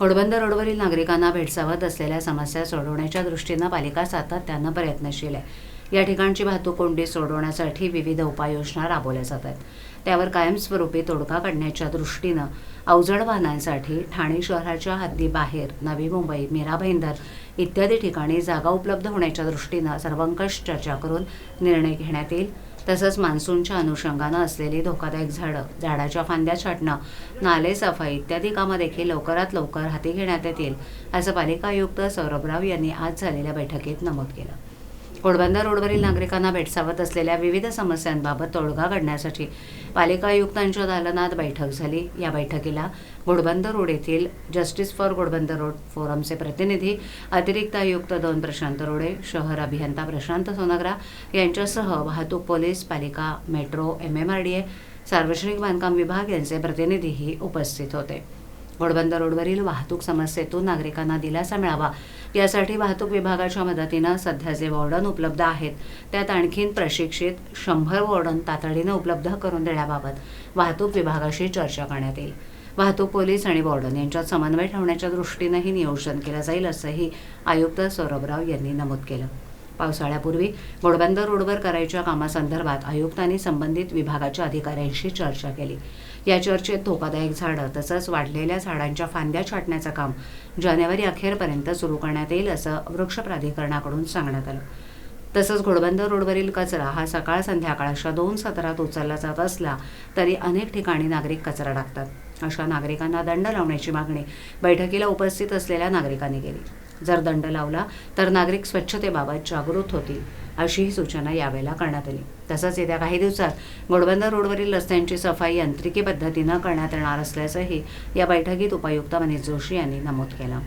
घोडबंदर रोडवरील नागरिकांना भेडसावत असलेल्या समस्या सोडवण्याच्या दृष्टीनं पालिका सातत्यानं प्रयत्नशील आहे. या ठिकाणची वाहतूक कोंडी सोडवण्यासाठी विविध उपाययोजना राबवल्या जात आहेत त्यावर कायमस्वरूपी तोडगा काढण्याच्या दृष्टीनं अवजड वाहनांसाठी ठाणे शहराच्या हद्दीबाहेर नवी मुंबई मीरा भाईंदर इत्यादी ठिकाणी जागा उपलब्ध होण्याच्या दृष्टीनं सर्वंकष चर्चा करून निर्णय घेण्यात येईल. तसंच मान्सूनच्या अनुषंगानं असलेली धोकादायक झाडं झाडाच्या फांद्या छाटणं नाले सफाई इत्यादी कामं देखील लवकरात लवकर हाती घेण्यात येतील असं पालिका आयुक्त सौरभ राव यांनी आज झालेल्या बैठकीत नमूद केलं. घोडबंदर रोडवरील नागरिकांना भेडसावत असलेल्या विविध समस्यांबाबत तोडगा काढण्यासाठी पालिका आयुक्तांच्या दालनात बैठक झाली. या बैठकीला घोडबंदर रोड येथील जस्टिस फॉर घोडबंदर रोड फोरमचे प्रतिनिधी अतिरिक्त आयुक्त दोन प्रशांत रोडे शहर अभियंता प्रशांत सोनग्रा यांच्यासह वाहतूक पोलीस पालिका metro M M R D A सार्वजनिक बांधकाम विभाग यांचे प्रतिनिधीही उपस्थित होते. घोडबंदर रोडवरील वाहतूक समस्येतून नागरिकांना दिलासा मिळावा. यासाठी वाहतूक विभागाच्या मदतीनं सध्या जे वॉर्डन उपलब्ध आहेत त्यात आणखीन प्रशिक्षित शंभर वॉर्डन तातडीनं उपलब्ध करून देण्याबाबत वाहतूक विभागाशी चर्चा करण्यात येईल. वाहतूक पोलीस आणि वॉर्डन यांच्यात समन्वय ठेवण्याच्या दृष्टीनंही नियोजन केलं जाईल असंही आयुक्त सौरभराव यांनी नमूद केलं. पावसाळ्यापूर्वी घोडबंदर रोडवर करायच्या कामासंदर्भात आयुक्तांनी संबंधित विभागाच्या अधिकाऱ्यांशी चर्चा केली. या चर्चेत धोकादायक झाडं तसंच वाढलेल्या झाडांच्या फांद्या छाटण्याचं काम जानेवारी अखेरपर्यंत सुरू करण्यात येईल असं वृक्ष प्राधिकरणाकडून सांगण्यात आलं. तसंच घोडबंदर रोडवरील कचरा हा सकाळ संध्याकाळ अशा दोन सत्रात उचलला जात असला तरी अनेक ठिकाणी नागरिक कचरा टाकतात. अशा नागरिकांना दंड लावण्याची मागणी बैठकीला उपस्थित असलेल्या नागरिकांनी केली. जर दंड लावला तर नागरिक स्वच्छतेबाबत जागृत होतील अशीही सूचना यावेळेला करण्यात आली. तसंच येत्या काही दिवसात घोडबंदर रोडवरील रस्त्यांची सफाई यांत्रिकी पद्धतीनं करण्यात येणार असल्याचंही या बैठकीत उपायुक्त मनीष जोशी यांनी नमूद केलं.